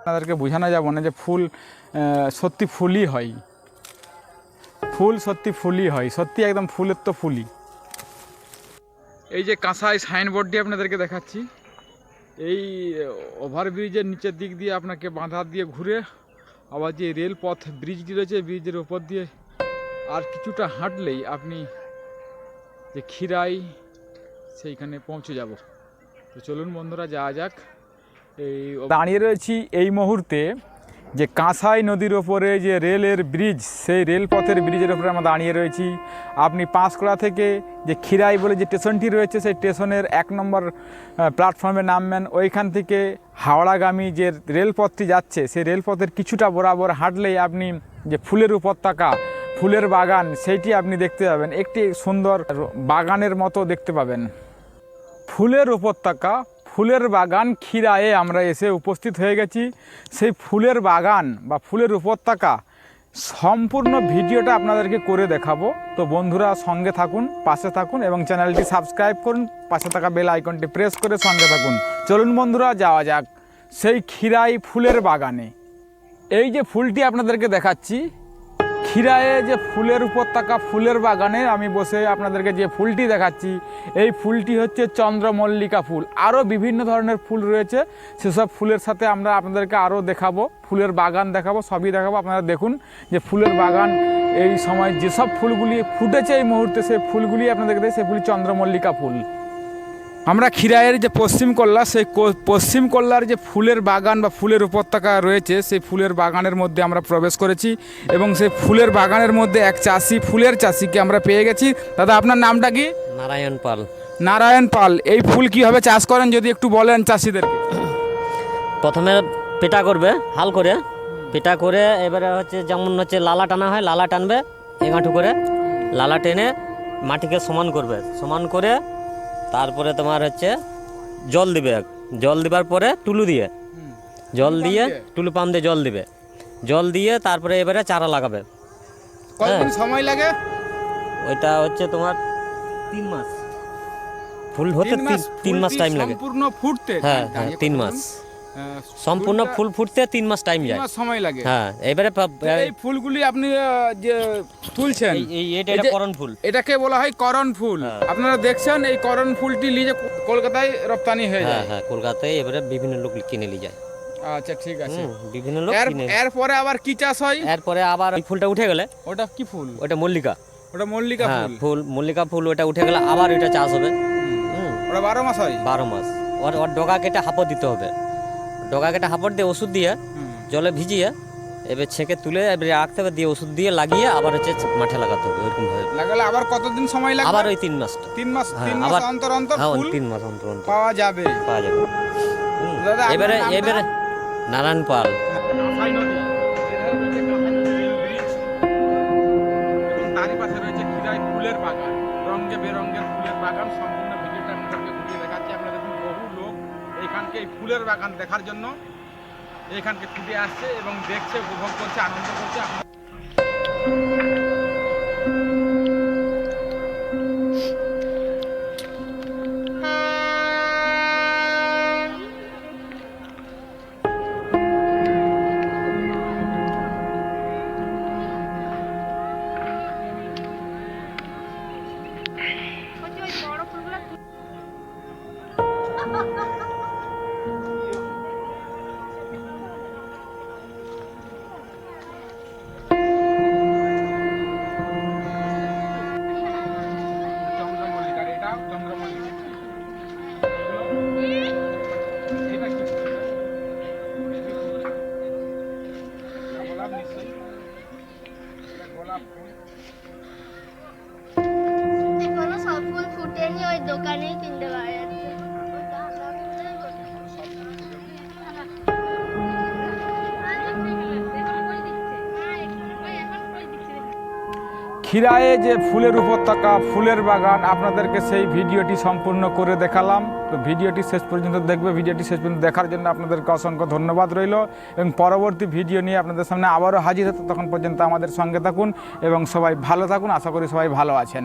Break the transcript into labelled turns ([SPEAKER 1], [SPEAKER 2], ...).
[SPEAKER 1] আপনাদেরকে বোঝানো যাব না যে ফুল সত্যি ফুলই হয়। ফুল সত্যি ফুলই হয়। সত্যি একদম ফুলের তো ফুলই। এই যে কাঁসাই সাইনবোর্ডটি আপনাদেরকে দেখাচ্ছি। এই ওভারব্রিজের নিচের দিক দিয়ে আপনাকে বাঁধা দিয়ে ঘুরে আবার যে রেলপথ, ব্রিজটি রয়েছে, ব্রিজের উপর দিয়ে আর কিছুটা হাঁটলেই আপনি যে ক্ষীরাই সেইখানে পৌঁছে যাব। তো চলুন বন্ধুরা, যাওয়া যাক। দাঁড়িয়ে রয়েছি এই মুহূর্তে যে কাঁসাই নদীর ওপরে যে রেলের ব্রিজ, সেই রেলপথের ব্রিজের ওপরে আমরা দাঁড়িয়ে রয়েছি। আপনি পাঁশকুড়া থেকে যে খিরাই বলে যে স্টেশনটি রয়েছে, সেই স্টেশনের এক নম্বর প্ল্যাটফর্মে নামবেন। ওইখান থেকে হাওড়াগামী যে রেলপথটি যাচ্ছে, সেই রেলপথের কিছুটা বরাবর হাঁটলেই আপনি যে ফুলের উপত্যকা, ফুলের বাগান, সেইটি আপনি দেখতে পাবেন। একটি সুন্দর বাগানের মতো দেখতে পাবেন। ফুলের উপত্যকা ফুলের বাগান খিরায়ে আমরা এসে উপস্থিত হয়ে গেছি। সেই ফুলের বাগান বা ফুলের উপত্যকা সম্পূর্ণ ভিডিওটা আপনাদেরকে করে দেখাবো। তো বন্ধুরা সঙ্গে থাকুন, পাশে থাকুন এবং চ্যানেলটি সাবস্ক্রাইব করুন, পাশে থাকা বেল আইকনটি প্রেস করে সঙ্গে থাকুন। চলুন বন্ধুরা, যাওয়া যাক সেই খিরাই ফুলের বাগানে। এই যে ফুলটি আপনাদেরকে দেখাচ্ছি খিরায়ে যে ফুলের উপত্যকা, ফুলের বাগানে আমি বসে আপনাদেরকে যে ফুলটি দেখাচ্ছি, এই ফুলটি হচ্ছে চন্দ্রমল্লিকা ফুল। আরও বিভিন্ন ধরনের ফুল রয়েছে, সেসব ফুলের সাথে আমরা আপনাদেরকে আরও দেখাবো, ফুলের বাগান দেখাবো, সবই দেখাবো। আপনারা দেখুন যে ফুলের বাগান, এই সময় যেসব ফুলগুলি ফুটেছে এই মুহূর্তে, সেই ফুলগুলি আপনাদেরকে দেয় সেই ফুল চন্দ্রমল্লিকা ফুল। আমরা খিরাইয়ের যে পশ্চিম কল্লা সেই পশ্চিম কল্লার যে ফুলের বাগান বা ফুলের উপত্যকা রয়েছে সেই ফুলের বাগানের মধ্যে আমরা প্রবেশ করেছি এবং সেই ফুলের বাগানের মধ্যে এক চাষি ফুলের চাষিকে আমরা পেয়ে গেছি। দাদা আপনার নামটা কি?
[SPEAKER 2] নারায়ণ পাল।
[SPEAKER 1] নারায়ণ পাল। এই ফুল কীভাবে চাষ করেন যদি একটু বলেন চাষিদেরকে?
[SPEAKER 2] প্রথমে পেটা করবে হাল করে। পেটা করে এবারে হচ্ছে যেমন হচ্ছে লালা টানা হয় লালা টানবে এগাঁটু করে। লালা টেনে মাটিকে সমান করবে। সমান করে তারপরে তোমার হচ্ছে জল দিবে। জল দিবার পরে টুলু দিয়ে। জল দিয়ে টুলু পাম্প দিয়ে জল দিবে। জল দিয়ে তারপরে এবারে চারা লাগাবে।
[SPEAKER 1] কতদিন সময় লাগে?
[SPEAKER 2] ওইটা হচ্ছে তোমার তিন মাস। ফুল হতে তিন- মাস টাইম লাগে।
[SPEAKER 1] সম্পূর্ণ ফুটতে?
[SPEAKER 2] হ্যাঁ হ্যাঁ তিন মাস। সম্পূর্ণ ফুল ফুটতে তিন মাস টাইম যায়।
[SPEAKER 1] সময় লাগে।
[SPEAKER 2] হ্যাঁ এবারে
[SPEAKER 1] এই ফুলগুলি আপনি যে তুলছেন
[SPEAKER 2] এটা এটা করণ ফুল।
[SPEAKER 1] এটাকে বলা হয় করণ ফুল।
[SPEAKER 2] হ্যাঁ।
[SPEAKER 1] আপনারা দেখছেন এই করণ ফুলটি লিজে কলকাতায় রপ্তানি হয়ে
[SPEAKER 2] হ্যাঁ
[SPEAKER 1] যায়।
[SPEAKER 2] হ্যাঁ কলকাতায় এবারে বিভিন্ন লোক কিনে নিয়ে যায়।
[SPEAKER 1] আচ্ছা ঠিক আছে।
[SPEAKER 2] বিভিন্ন লোক কিনে
[SPEAKER 1] এরপরে আবার কি চাষ হয়?
[SPEAKER 2] এরপরে আবার ফুলটা উঠে গেলে?
[SPEAKER 1] ওটা কি ফুল?
[SPEAKER 2] ওটা মল্লিকা।
[SPEAKER 1] ওটা মল্লিকা
[SPEAKER 2] হ্যাঁ
[SPEAKER 1] ফুল।
[SPEAKER 2] ফুল মল্লিকা ফুল ওটা উঠে গেলে আবার ওইটা চাষ হবে। হুম,
[SPEAKER 1] ওটা বারো মাস হয়?
[SPEAKER 2] বারো মাস। ওর ওর ডগা কেটে হাঁপড় দিতে হবে। ডগা কেটে হাঁপড় দিয়ে ওষুধ দিয়ে জলে ভিজিয়ে এবার ছেঁকে তুলে এবারে রাখতে হবে দিয়ে ওষুধ দিয়ে লাগিয়ে আবার হচ্ছে মাঠে লাগাতে হবে ওইরকম ভাবে।
[SPEAKER 1] লাগালে আবার কতদিন সময় লাগবে?
[SPEAKER 2] আবার ওই তিন
[SPEAKER 1] মাস
[SPEAKER 2] হ্যাঁ,
[SPEAKER 1] তিন মাস
[SPEAKER 2] আবার-
[SPEAKER 1] অন্তর অন্তর
[SPEAKER 2] হ্যাঁ
[SPEAKER 1] ফুল
[SPEAKER 2] তিন মাস অন্তর অন্তর।
[SPEAKER 1] পাওয়া যাবে।
[SPEAKER 2] পাওয়া যাবে। এবারে এবারে নারায়ণ পাল।
[SPEAKER 1] তারই পাশে রয়েছে ফুলের রঙে ফুলের বাগান সম্পূর্ণ এই ফুলের বাগান দেখার জন্য এখানকে ছুটে আসছে এবং দেখছে উপভোগ করছে আনন্দ করছে।
[SPEAKER 3] Gracias.
[SPEAKER 1] খিরায়ে যে ফুলের উপত্যকা, ফুলের বাগান, আপনাদেরকে সেই ভিডিওটি সম্পূর্ণ করে দেখালাম। তো ভিডিওটি শেষ পর্যন্ত দেখবে। ভিডিওটি শেষ পর্যন্ত দেখার জন্য আপনাদেরকে অসংখ্য ধন্যবাদ রইল এবং পরবর্তী ভিডিও নিয়ে আপনাদের সামনে আবারও হাজির হতো তখন পর্যন্ত আমাদের সঙ্গে থাকুন এবং সবাই ভালো থাকুন। আশা করি সবাই ভালো আছেন।